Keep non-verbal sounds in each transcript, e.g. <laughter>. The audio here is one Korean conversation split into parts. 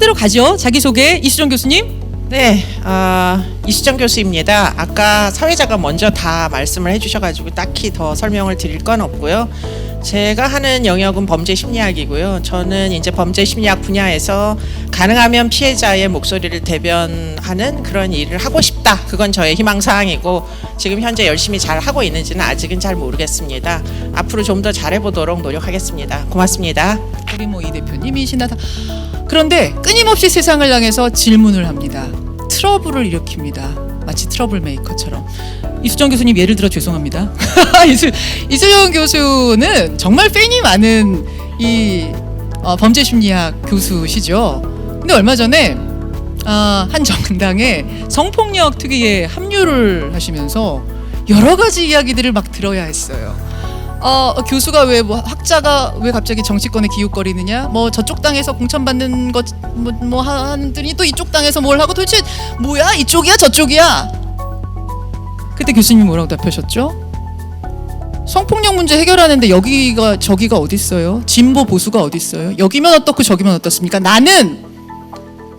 순서대로 가죠. 자기소개 이수정 교수님. 네, 아, 이수정 교수입니다. 아까 사회자가 먼저 다 말씀을 해주셔가지고 딱히 더 설명을 드릴 건 없고요. 제가 하는 영역은 범죄 심리학이고요. 저는 이제 범죄 심리학 분야에서 가능하면 피해자의 목소리를 대변하는 그런 일을 하고 싶다. 그건 저의 희망 사항이고 지금 현재 열심히 잘 하고 있는지는 아직은 잘 모르겠습니다. 앞으로 좀 더 잘해보도록 노력하겠습니다. 고맙습니다. 우리 뭐 이 대표님이시나 다. 그런데 끊임없이 세상을 향해서 질문을 합니다. 트러블을 일으킵니다. 마치 트러블 메이커처럼. 이수정 교수님 예를 들어 죄송합니다. <laughs> 이수, 이수정 교수는 정말 팬이 많은 이 어, 범죄 심리학 교수시죠. 근데 얼마 전에 아, 한 정당에 성폭력 특위에 합류를 하시면서 여러 가지 이야기들을 막 들어야 했어요. 어, 교수가 왜 뭐 학자가 왜 갑자기 정치권에 기웃거리느냐? 뭐 저쪽 당에서 공천받는 것뭐 뭐 하더니 또 이쪽 당에서 뭘 하고 도대체 뭐야? 이쪽이야 저쪽이야? 그때 교수님이 뭐라고 답하셨죠? 성폭력 문제 해결하는데 여기가 저기가 어디 있어요? 진보 보수가 어디 있어요? 여기면 어떻고 저기면 어떻습니까? 나는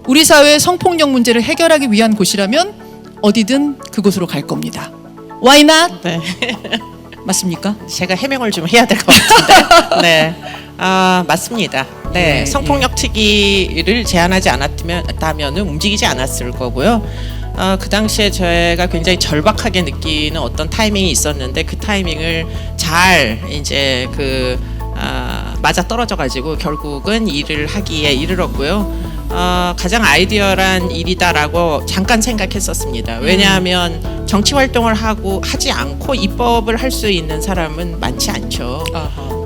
우리 사회의 성폭력 문제를 해결하기 위한 곳이라면 어디든 그곳으로 갈 겁니다. Why not? 네. <laughs> 맞습니까? 제가 해명을 좀 해야 될 것 같은데. <laughs> 네. 아, 맞습니다. 네. 예, 성폭력 특위를 제안하지 않았다면 움직이지 않았을 거고요. 어, 그 당시에 저희가 굉장히 절박하게 느끼는 어떤 타이밍이 있었는데 그 타이밍을 잘 이제 그 아, 맞아 떨어져 가지고 결국은 일을 하기에 이르렀고요. 어, 가장 아이디어란 일이다라고 잠깐 생각했었습니다. 왜냐하면 정치 활동을 하고 하지 않고 입법을 할 수 있는 사람은 많지 않죠.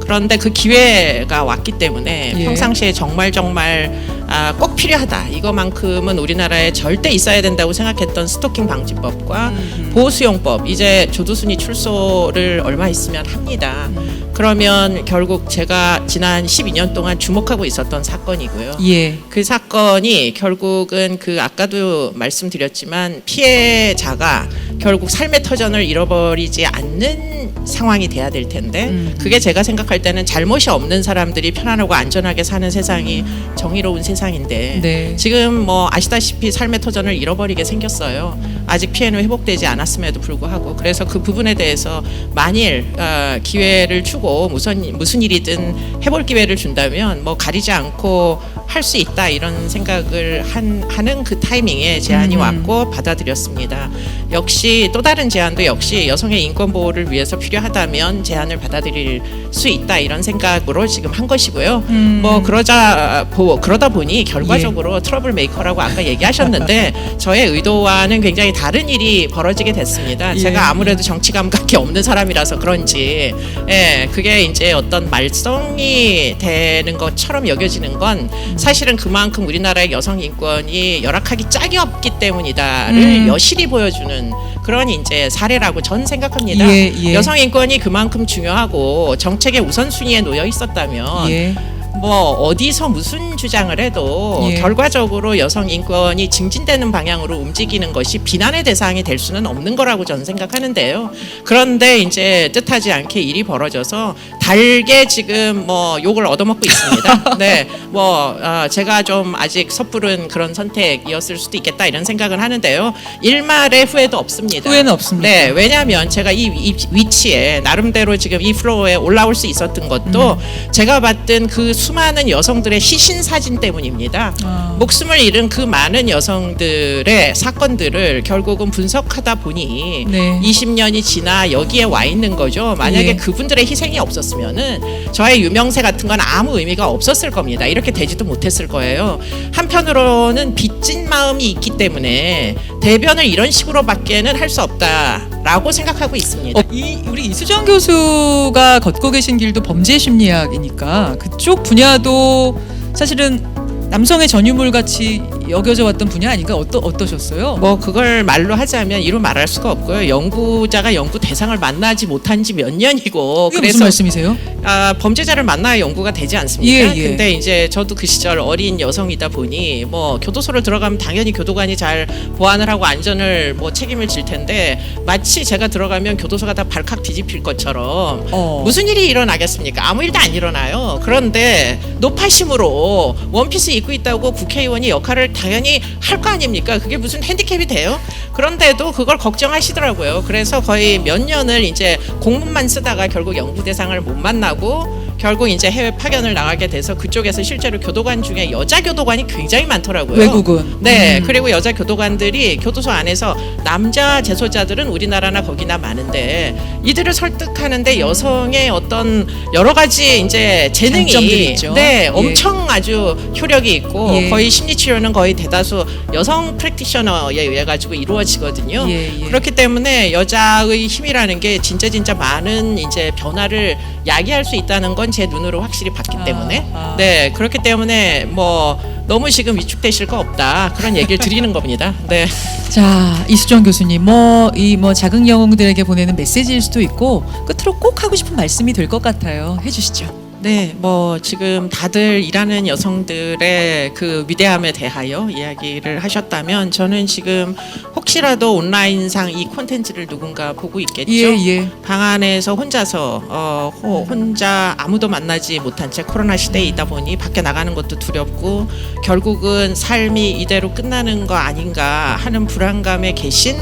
그런데 그 기회가 왔기 때문에 예. 평상시에 정말 정말 아, 꼭 필요하다. 이거만큼은 우리나라에 절대 있어야 된다고 생각했던 스토킹 방지법과 음. 보호수용법 이제 조두순이 출소를 얼마 있으면 합니다. 그러면 결국 제가 지난 12년 동안 주목하고 있었던 사건이고요. 예. 그 사건이 결국은 그 아까도 말씀드렸지만 피해자가 결국 삶의 터전을 잃어버리지 않는 상황이 돼야 될 텐데 음. 그게 제가 생각할 때는 잘못이 없는 사람들이 편안하고 안전하게 사는 세상이 정의로운 세상 인데 네. 지금 뭐 아시다시피 삶의 터전을 잃어버리게 생겼어요. 아직 피해는 회복되지 않았음에도 불구하고 그래서 그 부분에 대해서 만일 어, 기회를 주고 무슨 무슨 일이든 해볼 기회를 준다면 뭐 가리지 않고 할 수 있다 이런 생각을 한, 하는 그 타이밍에 제안이 음. 왔고 받아들였습니다. 역시 또 다른 제안도 역시 여성의 인권 보호를 위해서 필요하다면 제안을 받아들일 수 있다 이런 생각으로 지금 한 것이고요. 음. 뭐 그러자 보, 그러다 보니 결과적으로 트러블 메이커라고 아까 얘기하셨는데 저의 의도와는 굉장히 다른 일이 벌어지게 됐습니다. 예. 제가 아무래도 정치 감각이 없는 사람이라서 그런지 예, 그게 이제 어떤 말썽이 되는 것처럼 여겨지는 건 사실은 그만큼 우리나라의 여성 인권이 열악하기 짝이 없기 때문이다를 음. 여실히 보여주는 그런 이제 사례라고 전 생각합니다. 예, 예. 여성 인권이 그만큼 중요하고 정책의 우선순위에 놓여 있었다면 예. 뭐 어디서 무슨 주장을 해도 예. 결과적으로 여성 인권이 증진되는 방향으로 움직이는 것이 비난의 대상이 될 수는 없는 거라고 저는 생각하는데요. 그런데 이제 뜻하지 않게 일이 벌어져서 달게 지금 뭐 욕을 얻어먹고 있습니다. <laughs> 네, 뭐 어, 제가 좀 아직 섣부른 그런 선택이었을 수도 있겠다 이런 생각을 하는데요. 일말의 후회도 없습니다. 후회는 없습니다. 네, 왜냐하면 제가 이, 이 위치에 나름대로 지금 이 플로어에 올라올 수 있었던 것도 음. 제가 봤던 그 수많은 여성들의 시신 사진 때문입니다. 아. 목숨을 잃은 그 많은 여성들의 사건들을 결국은 분석하다 보니 네. 20년이 지나 여기에 와 있는 거죠. 만약에 예. 그분들의 희생이 없었으면 은 저의 유명세 같은 건 아무 의미가 없었을 겁니다. 이렇게 되지도 못했을 거예요. 한편으로는 빚진 마음이 있기 때문에 대변을 이런 식으로밖에는 할 수 없다라고 생각하고 있습니다. 어, 이 우리 이수정 교수가 걷고 계신 길도 범죄 심리학이니까 그쪽 분야도 사실은 남성의 전유물 같이 여겨져 왔던 분야 아닌가 어떠 어떠셨어요? 뭐 그걸 말로 하자면 이루 말할 수가 없고요. 연구자가 연구 대상을 만나지 못한 지 몇 년이고 이게 무슨 말씀이세요? 아, 범죄자를 만나야 연구가 되지 않습니까? 예, 예. 근데 이제 저도 그 시절 어린 여성이다 보니 뭐 교도소를 들어가면 당연히 교도관이 잘 보안을 하고 안전을 뭐 책임을 질 텐데 마치 제가 들어가면 교도소가 다 발칵 뒤집힐 것처럼 어. 무슨 일이 일어나겠습니까? 아무 일도 안 일어나요. 그런데 노파심으로 원피스 입고 있다고 국회의원이 역할을 당연히 할 거 아닙니까? 그게 무슨 핸디캡이 돼요? 그런데도 그걸 걱정하시더라고요. 그래서 거의 몇 년을 이제 공문만 쓰다가 결국 연구 대상을 못 만나고 결국 이제 해외 파견을 나가게 돼서 그쪽에서 실제로 교도관 중에 여자 교도관이 굉장히 많더라고요. 외국은. 네, 음. 그리고 여자 교도관들이 교도소 안에서 남자 재소자들은 우리나라나 거기나 많은데 이들을 설득하는데 여성의 어떤 여러 가지 이제 재능이 있죠. 네, 예. 엄청 아주 효력이 있고 예. 거의 심리 치료는 거의 대다수 여성 프랙티셔너에 의해 가지고 이루어지거든요. 예, 예. 그렇기 때문에 여자의 힘이라는 게 진짜 진짜 많은 이제 변화를 야기할 수 있다는 건 제 눈으로 확실히 봤기 아, 때문에 아. 네 그렇기 때문에 뭐 너무 지금 위축되실 거 없다 그런 얘기를 드리는 겁니다. 네. 자 이수정 교수님 뭐 이뭐 작은 영웅들에게 보내는 메시지일 수도 있고 끝으로 꼭 하고 싶은 말씀이 될 것 같아요. 해주시죠. 네, 뭐 지금 다들 일하는 여성들의 그 위대함에 대하여 이야기를 하셨다면 저는 지금 혹시라도 온라인상 이 콘텐츠를 누군가 보고 있겠죠. 예 예. 방 안에서 혼자서 어, 호- 혼자 아무도 만나지 못한 채 코로나 시대에 있다 보니 밖에 나가는 것도 두렵고 결국은 삶이 이대로 끝나는 거 아닌가 하는 불안감에 계신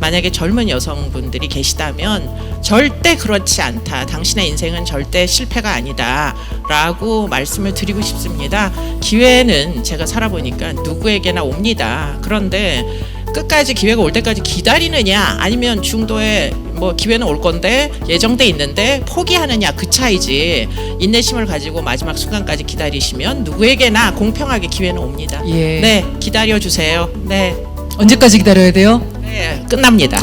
만약에 젊은 여성분들이 계시다면 절대 그렇지 않다. 당신의 인생은 절대 실패가 아니다 라고 말씀을 드리고 싶습니다. 기회는 제가 살아보니까 누구에게나 옵니다. 그런데 끝까지 기회가 올 때까지 기다리느냐 아니면 중도에 뭐 기회는 올 건데 예정돼 있는데 포기하느냐 그 차이지 인내심을 가지고 마지막 순간까지 기다리시면 누구에게나 공평하게 기회는 옵니다. 예. 네 기다려 주세요. 네, 언제까지 기다려야 돼요? <laughs> 네 끝납니다.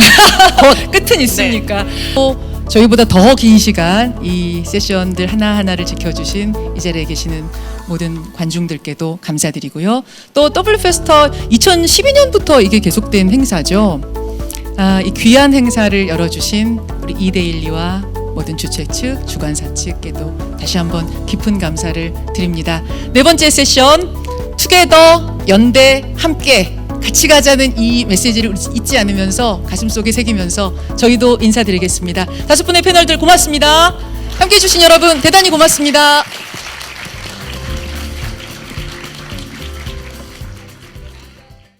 끝은 있으니까. 또 저희보다 더 긴 시간 이 세션들 하나 하나를 지켜주신 이 자리에 계시는 모든 관중들께도 감사드리고요. 또 더블 페스터 2012년부터 이게 계속된 행사죠. 아, 이 귀한 행사를 열어주신 우리 이데일리와 모든 주최 측, 주관사 측께도 다시 한번 깊은 감사를 드립니다. 네 번째 세션 투게더 연대 함께 같이 가자는 이 메시지를 잊지 않으면서 가슴속에 새기면서 저희도 인사드리겠습니다. 다섯 분의 패널들 고맙습니다. 함께 해주신 여러분 대단히 고맙습니다.